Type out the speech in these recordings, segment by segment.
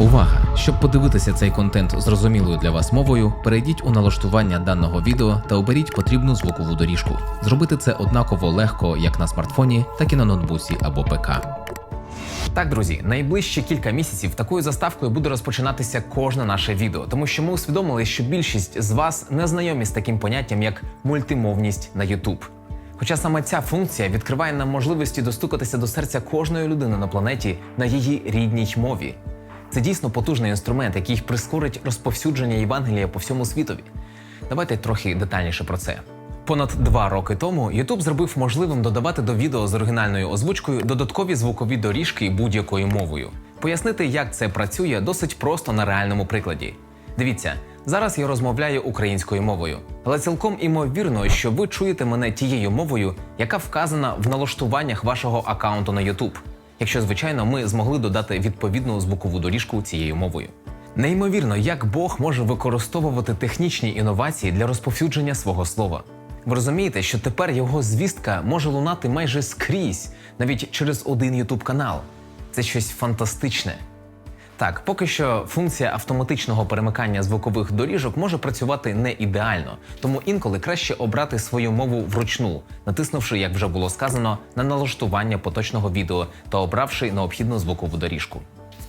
Увага! Щоб подивитися цей контент зрозумілою для вас мовою, перейдіть у налаштування даного відео та оберіть потрібну звукову доріжку. Зробити це однаково легко як на смартфоні, так і на ноутбуці або ПК. Так, друзі, найближчі кілька місяців такою заставкою буде розпочинатися кожне наше відео, тому що ми усвідомили, що більшість з вас не знайомі з таким поняттям, як мультимовність на YouTube. Хоча саме ця функція відкриває нам можливості достукатися до серця кожної людини на планеті на її рідній мові. Це дійсно потужний інструмент, який прискорить розповсюдження Євангелія по всьому світові. Давайте трохи детальніше про це. Понад два роки тому YouTube зробив можливим додавати до відео з оригінальною озвучкою додаткові звукові доріжки будь-якою мовою. Пояснити, як це працює, досить просто на реальному прикладі. Дивіться, зараз я розмовляю українською мовою, але цілком імовірно, що ви чуєте мене тією мовою, яка вказана в налаштуваннях вашого аккаунту на YouTube. Якщо, звичайно, ми змогли додати відповідну звукову доріжку цією мовою. Неймовірно, як Бог може використовувати технічні інновації для розповсюдження свого слова. Ви розумієте, що тепер його звістка може лунати майже скрізь, навіть через один YouTube канал. Це щось фантастичне. Так, поки що функція автоматичного перемикання звукових доріжок може працювати не ідеально, тому інколи краще обрати свою мову вручну, натиснувши, як вже було сказано, на налаштування поточного відео та обравши необхідну звукову доріжку.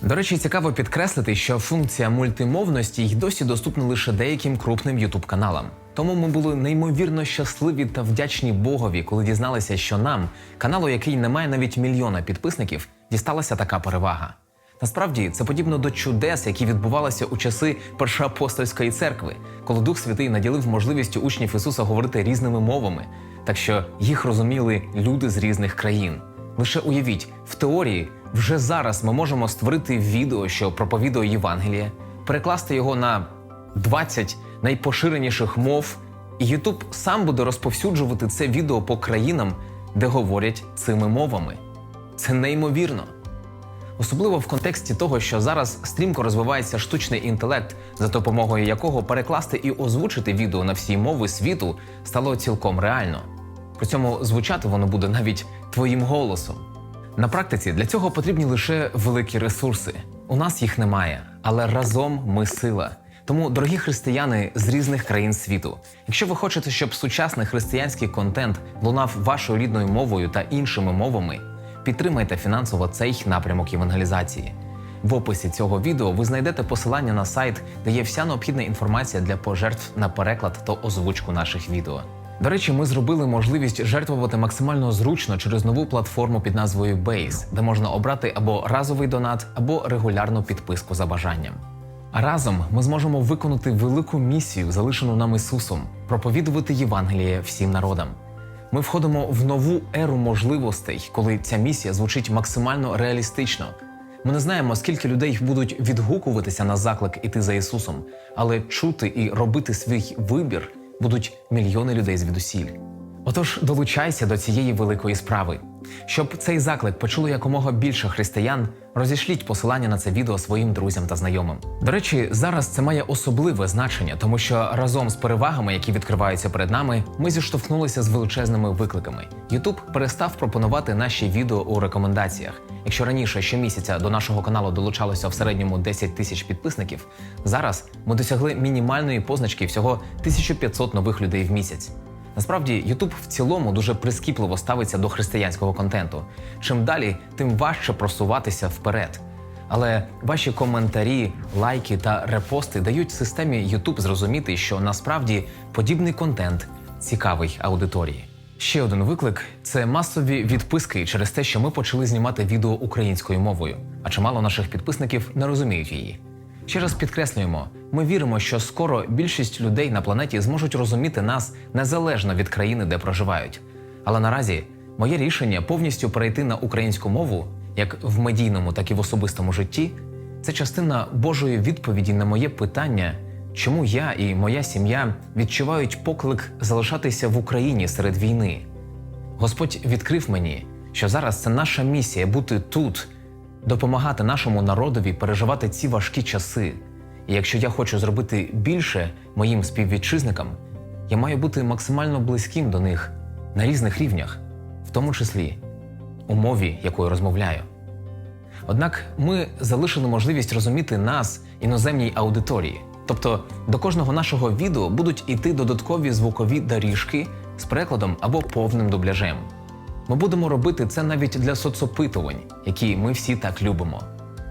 До речі, цікаво підкреслити, що функція мультимовності й досі доступна лише деяким крупним youtube каналам. Тому ми були неймовірно щасливі та вдячні Богові, коли дізналися, що нам, каналу, який не має навіть мільйона підписників, дісталася така перевага. Насправді це подібно до чудес, які відбувалися у часи першоапостольської церкви, коли Дух Святий наділив можливістю учнів Ісуса говорити різними мовами, так що їх розуміли люди з різних країн. Лише уявіть, в теорії вже зараз ми можемо створити відео, що проповідує Євангеліє, перекласти його на 20 найпоширеніших мов, і YouTube сам буде розповсюджувати це відео по країнам, де говорять цими мовами. Це неймовірно. Особливо в контексті того, що зараз стрімко розвивається штучний інтелект, за допомогою якого перекласти і озвучити відео на всі мови світу стало цілком реально. При цьому звучати воно буде навіть твоїм голосом. На практиці для цього потрібні лише великі ресурси. У нас їх немає, але разом ми сила. Тому, дорогі християни з різних країн світу, якщо ви хочете, щоб сучасний християнський контент лунав вашою рідною мовою та іншими мовами, підтримайте фінансово цей напрямок євангелізації. В описі цього відео ви знайдете посилання на сайт, де є вся необхідна інформація для пожертв на переклад та озвучку наших відео. До речі, ми зробили можливість жертвувати максимально зручно через нову платформу під назвою Base, де можна обрати або разовий донат, або регулярну підписку за бажанням. А разом ми зможемо виконати велику місію, залишену нам Ісусом, проповідувати Євангеліє всім народам. Ми входимо в нову еру можливостей, коли ця місія звучить максимально реалістично. Ми не знаємо, скільки людей будуть відгукуватися на заклик іти за Ісусом, але чути і робити свій вибір будуть мільйони людей звідусіль. Отож, долучайся до цієї великої справи. Щоб цей заклик почуло якомога більше християн, розішліть посилання на це відео своїм друзям та знайомим. До речі, зараз це має особливе значення, тому що разом з перевагами, які відкриваються перед нами, ми зіштовхнулися з величезними викликами. YouTube перестав пропонувати наші відео у рекомендаціях. Якщо раніше щомісяця до нашого каналу долучалося в середньому 10 тисяч підписників, зараз ми досягли мінімальної позначки всього 1500 нових людей в місяць. Насправді, YouTube в цілому дуже прискіпливо ставиться до християнського контенту. Чим далі, тим важче просуватися вперед. Але ваші коментарі, лайки та репости дають системі YouTube зрозуміти, що насправді подібний контент цікавий аудиторії. Ще один виклик це масові відписки через те, що ми почали знімати відео українською мовою, а чимало наших підписників не розуміють її. Ще раз підкреслюємо, ми віримо, що скоро більшість людей на планеті зможуть розуміти нас незалежно від країни, де проживають. Але наразі моє рішення повністю перейти на українську мову, як в медійному, так і в особистому житті, це частина Божої відповіді на моє питання, чому я і моя сім'я відчувають поклик залишатися в Україні серед війни. Господь відкрив мені, що зараз це наша місія бути тут, допомагати нашому народові переживати ці важкі часи. І якщо я хочу зробити більше моїм співвітчизникам, я маю бути максимально близьким до них на різних рівнях, в тому числі у мові, якою розмовляю. Однак ми залишили можливість розуміти нас іноземній аудиторії. Тобто до кожного нашого відео будуть іти додаткові звукові доріжки з перекладом або повним дубляжем. Ми будемо робити це навіть для соцопитувань, які ми всі так любимо.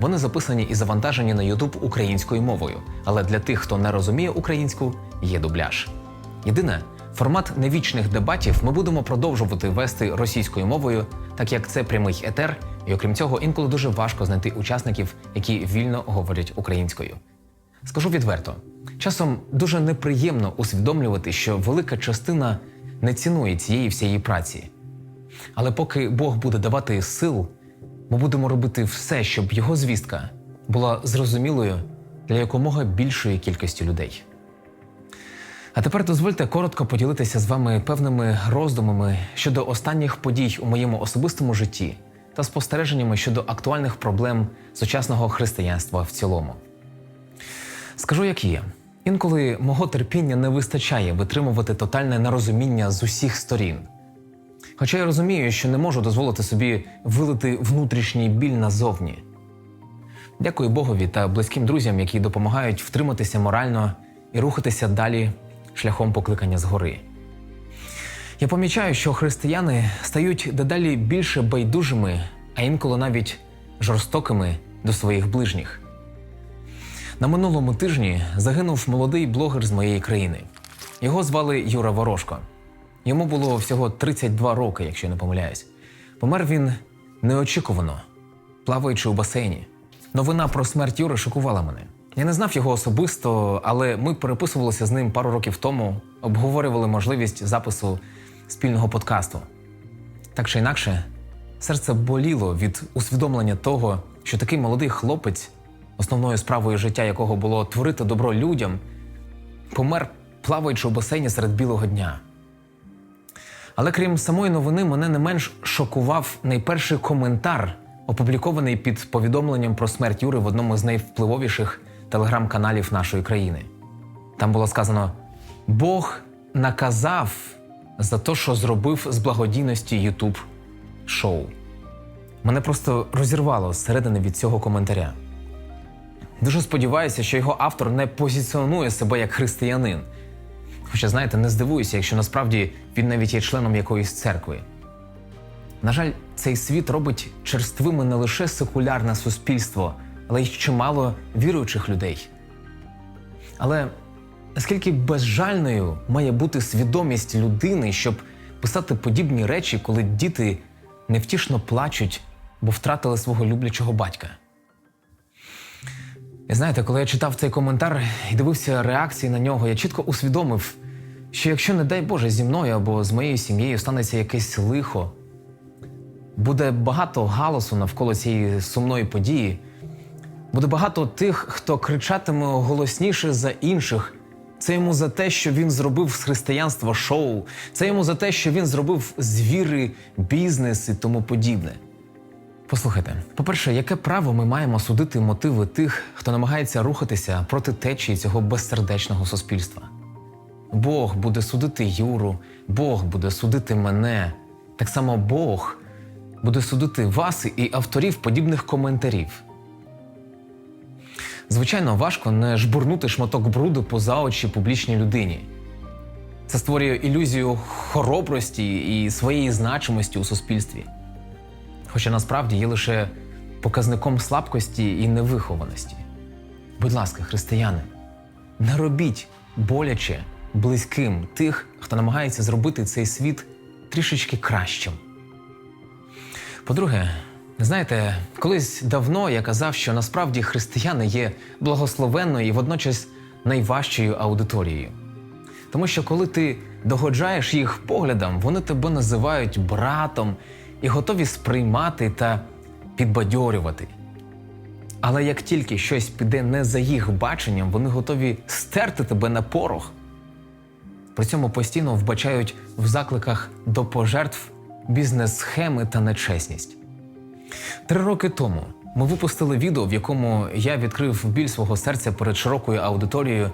Вони записані і завантажені на YouTube українською мовою, але для тих, хто не розуміє українську, є дубляж. Єдине, формат невічних дебатів ми будемо продовжувати вести російською мовою, так як це прямий етер, і окрім цього, інколи дуже важко знайти учасників, які вільно говорять українською. Скажу відверто, часом дуже неприємно усвідомлювати, що велика частина не цінує цієї всієї праці. Але поки Бог буде давати сил, ми будемо робити все, щоб його звістка була зрозумілою для якомога більшої кількості людей. А тепер дозвольте коротко поділитися з вами певними роздумами щодо останніх подій у моєму особистому житті та спостереженнями щодо актуальних проблем сучасного християнства в цілому. Скажу, як є. Інколи мого терпіння не вистачає витримувати тотальне нерозуміння з усіх сторін. Хоча я розумію, що не можу дозволити собі вилити внутрішній біль назовні. Дякую Богові та близьким друзям, які допомагають втриматися морально і рухатися далі шляхом покликання згори. Я помічаю, що християни стають дедалі більше байдужими, а інколи навіть жорстокими до своїх ближніх. На минулому тижні загинув молодий блогер з моєї країни. Його звали Юра Ворожко. Йому було всього 32 роки, якщо я не помиляюсь. Помер він неочікувано, плаваючи у басейні. Новина про смерть Юри шокувала мене. Я не знав його особисто, але ми переписувалися з ним пару років тому, обговорювали можливість запису спільного подкасту. Так чи інакше, серце боліло від усвідомлення того, що такий молодий хлопець, основною справою життя якого було творити добро людям, помер, плаваючи у басейні серед білого дня. Але крім самої новини, мене не менш шокував найперший коментар, опублікований під повідомленням про смерть Юри в одному з найвпливовіших телеграм-каналів нашої країни. Там було сказано: Бог наказав за те, що зробив з благодійності Ютуб шоу. Мене просто розірвало зсередини від цього коментаря. Дуже сподіваюся, що його автор не позиціонує себе як християнин. Хоча, знаєте, не здивуюся, якщо насправді він навіть є членом якоїсь церкви. На жаль, цей світ робить черствими не лише секулярне суспільство, але й чимало віруючих людей. Але наскільки безжальною має бути свідомість людини, щоб писати подібні речі, коли діти невтішно плачуть, бо втратили свого люблячого батька? І знаєте, коли я читав цей коментар і дивився реакції на нього, я чітко усвідомив, що якщо, не дай Боже, зі мною або з моєю сім'єю станеться якесь лихо, буде багато галасу навколо цієї сумної події, буде багато тих, хто кричатиме голосніше за інших. Це йому за те, що він зробив з християнства шоу, це йому за те, що він зробив з віри бізнес і тому подібне. Послухайте, по-перше, яке право ми маємо судити мотиви тих, хто намагається рухатися проти течії цього безсердечного суспільства? Бог буде судити Юру, Бог буде судити мене. Так само Бог буде судити вас і авторів подібних коментарів. Звичайно, важко не жбурнути шматок бруду поза очі публічній людині. Це створює ілюзію хоробрості і своєї значимості у суспільстві хоча насправді є лише показником слабкості і невихованості. Будь ласка, християни, не робіть боляче близьким тих, хто намагається зробити цей світ трішечки кращим. По-друге, знаєте, колись давно я казав, що насправді християни є благословенною і водночас найважчою аудиторією. Тому що коли ти догоджаєш їх поглядам, вони тебе називають братом і готові сприймати та підбадьорювати. Але як тільки щось піде не за їх баченням, вони готові стерти тебе на порох. При цьому постійно вбачають в закликах до пожертв бізнес-схеми та нечесність. Три роки тому ми випустили відео, в якому я відкрив біль свого серця перед широкою аудиторією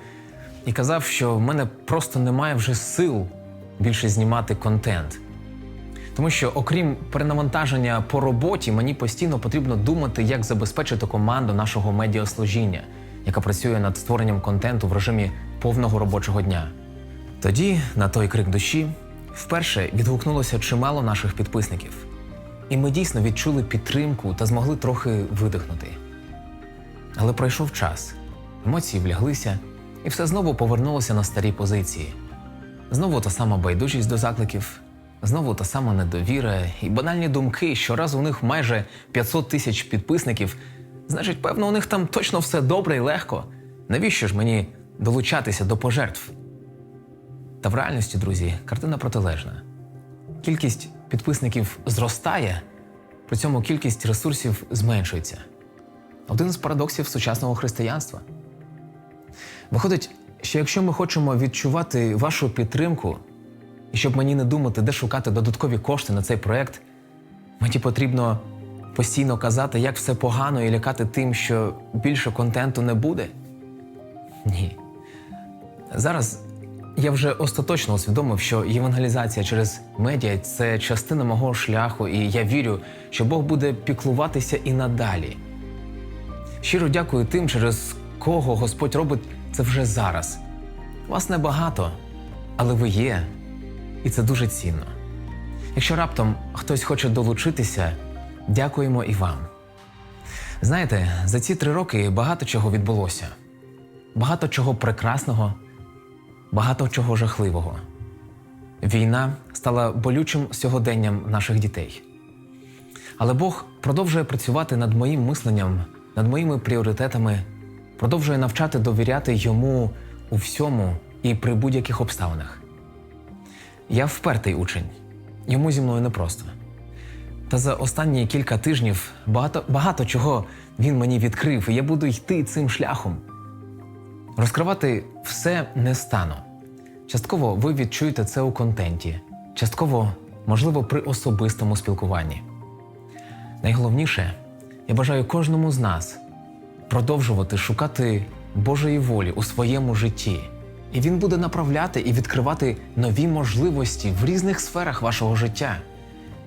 і казав, що в мене просто немає вже сил більше знімати контент. Тому що, окрім перенавантаження по роботі, мені постійно потрібно думати, як забезпечити команду нашого медіаслужіння, яка працює над створенням контенту в режимі повного робочого дня. Тоді, на той крик душі, вперше відгукнулося чимало наших підписників. І ми дійсно відчули підтримку та змогли трохи видихнути. Але пройшов час, емоції вляглися, і все знову повернулося на старі позиції. Знову та сама байдужість до закликів, знову та сама недовіра і банальні думки, що раз у них майже 500 тисяч підписників, значить, певно, у них там точно все добре і легко. Навіщо ж мені долучатися до пожертв? Та в реальності, друзі, картина протилежна. Кількість підписників зростає, при цьому кількість ресурсів зменшується. Один з парадоксів сучасного християнства. Виходить, що якщо ми хочемо відчувати вашу підтримку, і щоб мені не думати, де шукати додаткові кошти на цей проект, мені потрібно постійно казати, як все погано і лякати тим, що більше контенту не буде? Ні. Зараз я вже остаточно усвідомив, що євангелізація через медіа це частина мого шляху, і я вірю, що Бог буде піклуватися і надалі. Щиро дякую тим, через кого Господь робить це вже зараз. Вас небагато, але ви є, і це дуже цінно. Якщо раптом хтось хоче долучитися, дякуємо і вам. Знаєте, за ці три роки багато чого відбулося, багато чого прекрасного, багато чого жахливого. Війна стала болючим сьогоденням наших дітей. Але Бог продовжує працювати над моїм мисленням, над моїми пріоритетами, продовжує навчати довіряти йому у всьому і при будь-яких обставинах. Я впертий учень, йому зі мною непросто. Та за останні кілька тижнів багато, багато чого він мені відкрив, і я буду йти цим шляхом. Розкривати все не стану. Частково ви відчуєте це у контенті, частково, можливо, при особистому спілкуванні. Найголовніше, я бажаю кожному з нас продовжувати шукати Божої волі у своєму житті. І він буде направляти і відкривати нові можливості в різних сферах вашого життя,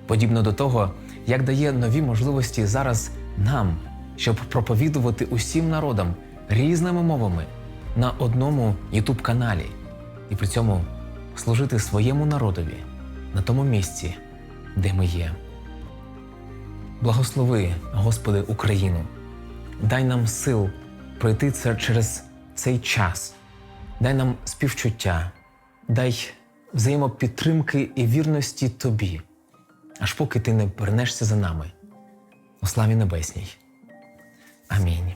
подібно до того, як дає нові можливості зараз нам, щоб проповідувати усім народам різними мовами на одному youtube каналі і при цьому служити своєму народові на тому місці, де ми є. Благослови, Господи, Україну. Дай нам сил пройти це через цей час. Дай нам співчуття, дай взаємопідтримки і вірності Тобі, аж поки ти не вернешся за нами. У славі небесній. Амінь.